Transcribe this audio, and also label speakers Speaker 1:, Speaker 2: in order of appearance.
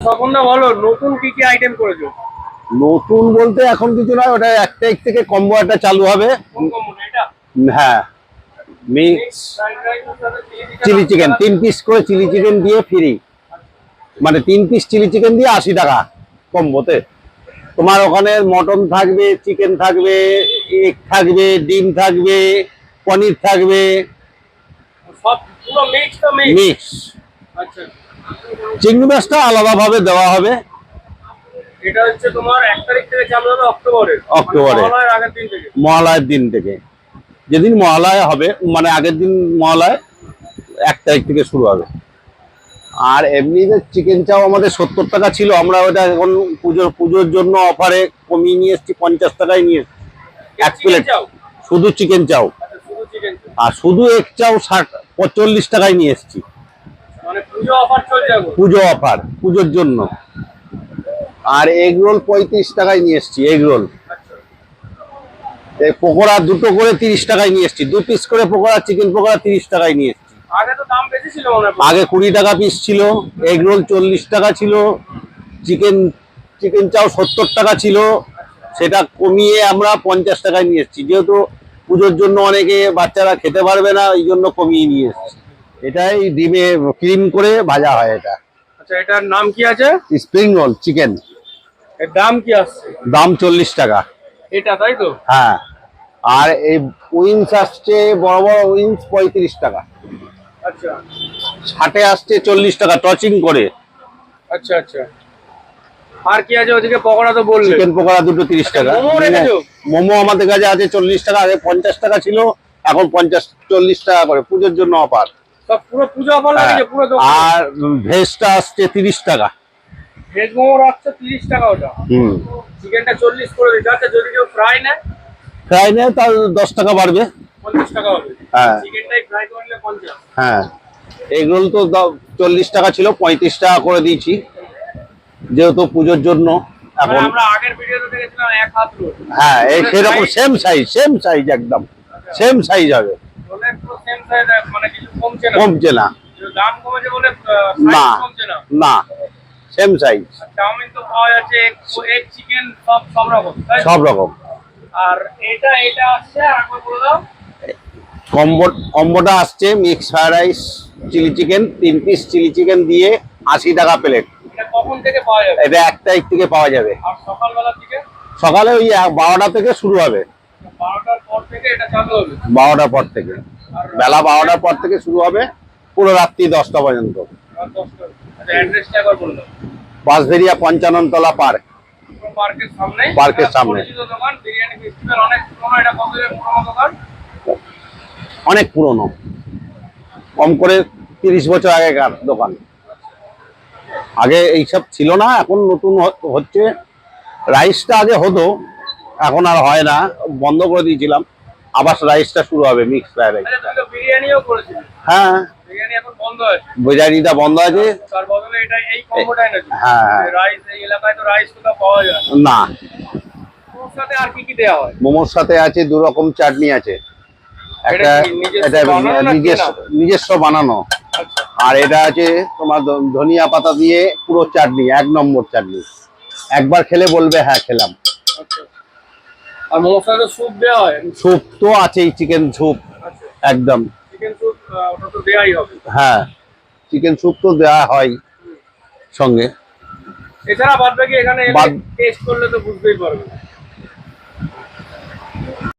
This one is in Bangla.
Speaker 1: তখন না বলো নতুন কি কি আইটেম করেছ?
Speaker 2: নতুন বলতে এখন কিছু নয় ওটা এক তারিখ থেকে কম্বো একটা চালু হবে। হ্যাঁ। মিক্স চিলি চিকেন তিন পিস করে চিলি চিকেন দিয়ে ফ্রি মানে তিন পিস চিলি চিকেন দিয়ে আশি টাকা কম্বোতে তোমার ওখানে মটন থাকবে চিকেন থাকবে এগ থাকবে ডিম থাকবে পনির থাকবে।
Speaker 1: সব পুরো মিক্স তো মিক্স
Speaker 2: মিক্স
Speaker 1: আচ্ছা।
Speaker 2: চিংড়ি মাছটা আলাদাভাবে দেওয়া হবে।
Speaker 1: এটা হচ্ছে তোমার এক তারিখ থেকে চালু হবে অক্টোবরে
Speaker 2: অক্টোবরে।
Speaker 1: মহালয়ার দিন থেকে।
Speaker 2: যেদিন মহালয়া হবে মানে আগের দিন মহালয় এক তারিখ থেকে শুরু হবে। আর এমনিতে চিকেন চাও আমাদের সত্তর টাকা ছিল আমরা ওটা এখন পুজোর পুজোর জন্য অফারে কমিয়ে নিয়ে এসেছি পঞ্চাশ টাকায় নিয়ে। এক প্লেট
Speaker 1: চাও?
Speaker 2: শুধু চিকেন চাও।
Speaker 1: আচ্ছা চিকেন
Speaker 2: আর শুধু এক চাও ষাট পঁচল্লিশ টাকায় নিয়ে এসেছি।
Speaker 1: পুজো অফার চলছে এখন?
Speaker 2: পুজো অফার পুজোর জন্য। আর এগ রোল পঁয়ত্রিশ টাকায় নিয়ে এসেছি এগ রোল।
Speaker 1: আচ্ছা।
Speaker 2: পকোড়া দুটো করে তিরিশ টাকায় নিয়ে এসেছি দু পিস করে পকোড়া চিকেন পকোড়া তিরিশ টাকায় নিয়ে এসেছি।
Speaker 1: মনে
Speaker 2: আগে কুড়ি টাকা পিস ছিল এগ রোল চল্লিশ টাকা ছিল চিকেন চিকেন চাও সত্তর টাকা ছিল। সেটা কমিয়ে আমরা পঞ্চাশ টাকায় নিয়ে এসেছি। যেহেতু পুজোর জন্য অনেকে বাচ্চারা খেতে পারবে না এই জন্য কমিয়ে নিয়ে এসেছি। এটাই ডিমে ক্রিম করে ভাজা হয় এটা।
Speaker 1: আচ্ছা এটার নাম কি আছে?
Speaker 2: Spring roll chicken.
Speaker 1: এর দাম কি আছে
Speaker 2: দাম চল্লিশ টাকা।
Speaker 1: এটা তাই তো?
Speaker 2: হ্যাঁ। আর এই উইংস আসছে বড় বড় উইংস পঁয়ত্রিশ টাকা।
Speaker 1: আচ্ছা।
Speaker 2: ষাটে আসছে চল্লিশ টাকা টচিং করে।
Speaker 1: আচ্ছা আচ্ছা। আর কি আছে ওদিকে? পকোড়া তো বললে।
Speaker 2: চিকেন পকোড়া দুটো তিরিশ
Speaker 1: আচ্ছা,
Speaker 2: টাকা।
Speaker 1: মোমো রেখেছো?
Speaker 2: মোমো আমাদের কাছে আছে চল্লিশ টাকা আগে পঞ্চাশ টাকা ছিল এখন পঞ্চাশ চল্লিশ টাকা করে। পুজোর জন্য অফার।
Speaker 1: পুরো পুজো লাগছে পুরো
Speaker 2: আর ভেজটা আসছে তিরিশ টাকা।
Speaker 1: ভেজ মোমো রাখছে তিরিশ টাকা ওটা।
Speaker 2: হুম।
Speaker 1: চিকেনটা চল্লিশ করে আচ্ছা যদি কেউ ফ্রাই নেয়
Speaker 2: ফ্রাই নেয় তার দশ টাকা বাড়বে।
Speaker 1: পঞ্চাশ টাকা হবে।
Speaker 2: হ্যাঁ।
Speaker 1: চিকেনটাই ফ্রাই করে নিলে পঞ্চাশ।
Speaker 2: হ্যাঁ। এগুলো তো চল্লিশ টাকা ছিল পঁয়ত্রিশ টাকা করে দিয়েছি যেহেতু পুজোর জন্য।
Speaker 1: মানে
Speaker 2: এখন
Speaker 1: আমরা আগের ভিডিওতে দেখেছিলাম এক হাত রোল
Speaker 2: হ্যাঁ এই সেরকম সেম সাইজ সেম সাইজ একদম। সেম সাইজ হবে।
Speaker 1: মানে কমছে না? দাম কমেছে বলে
Speaker 2: না।
Speaker 1: না?
Speaker 2: সেম সাইজ
Speaker 1: চাউমিন তো পাওয়া যাচ্ছে এগ চিকেন সব সব রকম
Speaker 2: সব রকম।
Speaker 1: আর এটা এটা আসছে বলে দাও।
Speaker 2: কম্বো কম্বোটা আসছে mix fried rice chilli chicken তিন পিস চিলি চিকেন দিয়ে আশি টাকা প্লেট
Speaker 1: এটা কখন থেকে পাওয়া যাবে?
Speaker 2: এটা এক তারিখ থেকে পাওয়া যাবে।
Speaker 1: আর সকালবেলা থেকে
Speaker 2: সকালে ওই বারোটা থেকে শুরু হবে।
Speaker 1: বারোটার পর থেকে এটা চালু হবে।
Speaker 2: বারোটার পর থেকে। বেলা বারোটার পর থেকে শুরু হবে পুরো রাত্রি দশটা পর্যন্ত।
Speaker 1: আচ্ছা
Speaker 2: বাঁশবেরিয়া পঞ্চাননতলা পার্ক।
Speaker 1: পার্কের সামনে। অনেক পুরোনো
Speaker 2: কম করে তিরিশ বছর আগেকার দোকান। আগে এইসব ছিল না এখন নতুন হচ্ছে। রাইসটা আগে হতো এখন আর হয় না। বন্ধ করে দিয়েছিলাম। আবার রাইসটা শুরু হবে মিক্স ফ্রাইড রাইস হ্যাঁ। বিরিয়ানিটা বন্ধ আছে। হ্যাঁ।
Speaker 1: যায় না। হয়?
Speaker 2: মোমোর সাথে আছে দু রকম চাটনি আছে। একটা
Speaker 1: নিজস্ব
Speaker 2: এটা
Speaker 1: বানানো
Speaker 2: নিজস্ব বানানো।
Speaker 1: আচ্ছা।
Speaker 2: আর এটা আছে তোমার ধনিয়া পাতা দিয়ে পুরো চাটনি এক নম্বর চাটনি। একবার খেলে বলবে হ্যাঁ খেলাম।
Speaker 1: আর মোমোর সাথে স্যুপ দেওয়া হয়?
Speaker 2: স্যুপ তো আছেই চিকেন স্যুপ
Speaker 1: আচ্ছা।
Speaker 2: একদম।
Speaker 1: চিকেন স্যুপ ওটা তো দেওয়াই হবে।
Speaker 2: হ্যাঁ চিকেন স্যুপ তো দেওয়া হয় সঙ্গে।
Speaker 1: এছাড়া বাদ বাকি এখানে টেস্ট করলে তো বুঝতেই পারবে